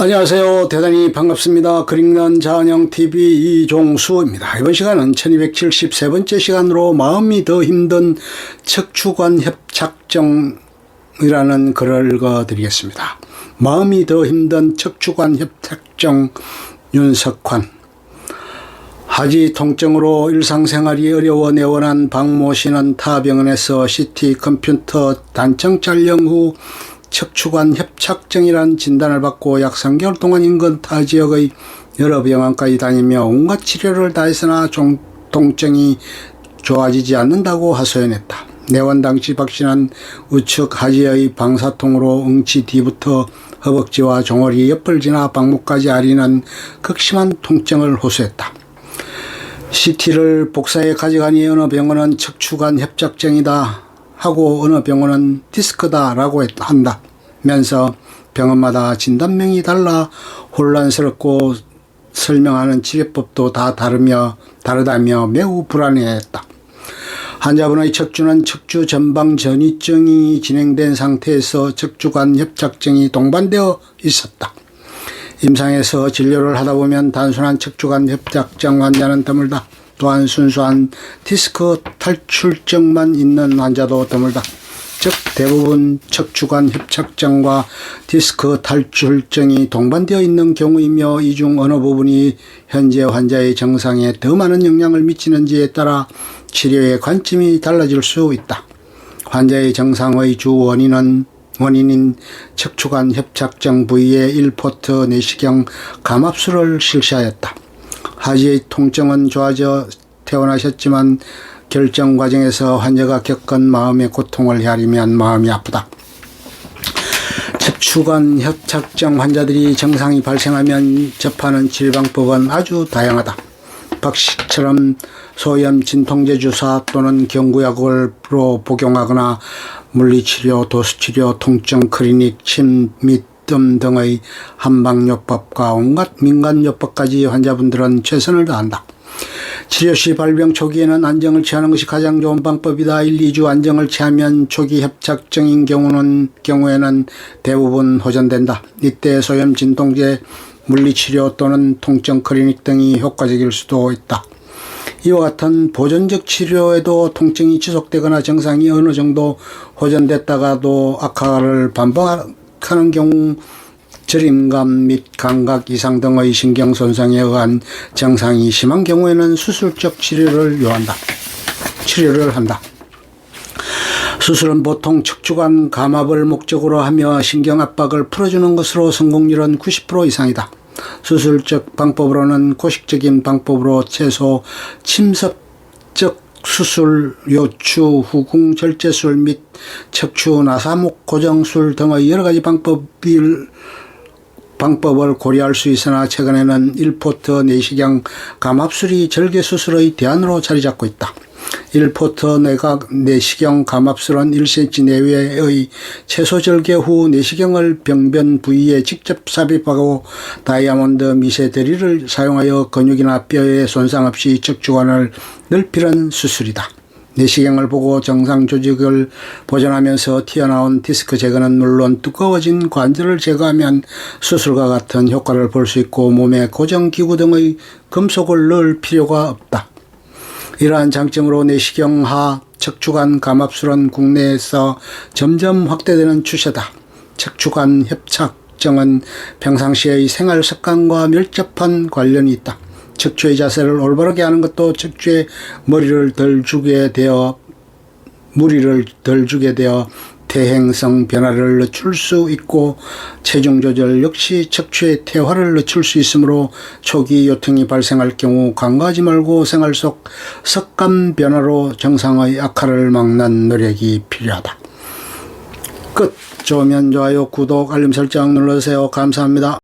안녕하세요. 대단히 반갑습니다. 그릭난 자은영TV 이종수입니다. 이번 시간은 1273번째 시간으로 마음이 더 힘든 척추관 협착증이라는 글을 읽어드리겠습니다. 마음이 더 힘든 척추관 협착증 윤석환 하지 통증으로 일상생활이 어려워 내원한 박모 씨는 타 병원에서 CT 컴퓨터 단청 촬영 후 척추관 협착증이란 진단을 받고 약 3개월 동안 인근 타 지역의 여러 병원까지 다니며 온갖 치료를 다했으나 종, 통증이 좋아지지 않는다고 하소연했다. 내원 당시 박 씨는 우측 하지의 방사통으로 응치 뒤부터 허벅지와 종아리 옆을 지나 방목까지 아리는 극심한 통증을 호소했다. CT를 복사해 가져가니 어느 병원은 척추관 협착증이다 하고 어느 병원은 디스크다라고 한다 면서 병원마다 진단명이 달라 혼란스럽고 설명하는 치료법도 다 다르며 다르다며 매우 불안해했다. 환자분의 척추는 척추 전방 전이증이 진행된 상태에서 척추관 협착증이 동반되어 있었다. 임상에서 진료를 하다 보면 단순한 척추관 협착증 환자는 드물다. 또한 순수한 디스크 탈출증만 있는 환자도 드물다. 즉 대부분 척추관 협착증과 디스크 탈출증이 동반되어 있는 경우이며 이 중 어느 부분이 현재 환자의 정상에 더 많은 영향을 미치는지에 따라 치료의 관점이 달라질 수 있다. 환자의 정상의 주 원인은 원인인 척추관 협착증 부위의 1포트 내시경 감압술을 실시하였다. 하지의 통증은 좋아져 퇴원하셨지만 결정 과정에서 환자가 겪은 마음의 고통을 헤아리면 마음이 아프다. 척추관 협착증 환자들이 정상이 발생하면 접하는 치료방법은 아주 다양하다. 박씨처럼 소염 진통제 주사 또는 경구약으로 복용하거나 물리치료, 도수치료, 통증 클리닉, 침 및 뜸 등의 한방요법과 온갖 민간요법까지 환자분들은 최선을 다한다. 치료 시 발병 초기에는 안정을 취하는 것이 가장 좋은 방법이다. 1, 2주 안정을 취하면 초기 협착증인 경우는 경우에는 대부분 호전된다. 이때 소염 진통제, 물리치료 또는 통증 클리닉 등이 효과적일 수도 있다. 이와 같은 보존적 치료에도 통증이 지속되거나 정상이 어느 정도 호전됐다가도 악화를 반복 하는 경우 저림감 및 감각 이상 등의 신경 손상에 의한 증상이 심한 경우에는 수술적 치료를 요한다. 치료를 한다. 수술은 보통 척추관 감압을 목적으로 하며 신경 압박을 풀어주는 것으로 성공률은 90% 이상이다. 수술적 방법으로는 고식적인 방법으로 최소 침습적 수술, 요추, 후궁 절제술 및 척추 나사목 고정술 등의 여러 가지 방법을 방법을 고려할 수 있으나 최근에는 1포트 내시경 감압술이 절개 수술의 대안으로 자리 잡고 있다. 1포트 내각 내시경 감압술은 1cm 내외의 채소 절개 후 내시경을 병변 부위에 직접 삽입하고 다이아몬드 미세 대리를 사용하여 근육이나 뼈에 손상 없이 척추관을 넓히는 수술이다. 내시경을 보고 정상 조직을 보존하면서 튀어나온 디스크 제거는 물론 두꺼워진 관절을 제거하면 수술과 같은 효과를 볼 수 있고 몸에 고정기구 등의 금속을 넣을 필요가 없다. 이러한 장점으로 내시경하 척추관 감압술은 국내에서 점점 확대되는 추세다. 척추관 협착증은 평상시의 생활 습관과 밀접한 관련이 있다. 척추의 자세를 올바르게 하는 것도 척추의 머리를 덜 주게 되어 무리를 덜 주게 되어 퇴행성 변화를 늦출 수 있고 체중 조절 역시 척추의 퇴화를 늦출 수 있으므로 초기 요통이 발생할 경우 간과하지 말고 생활 속 습관 변화로 정상의 악화를 막는 노력이 필요하다. 끝. 좋으면 좋아요, 구독, 알림 설정 눌러주세요. 감사합니다.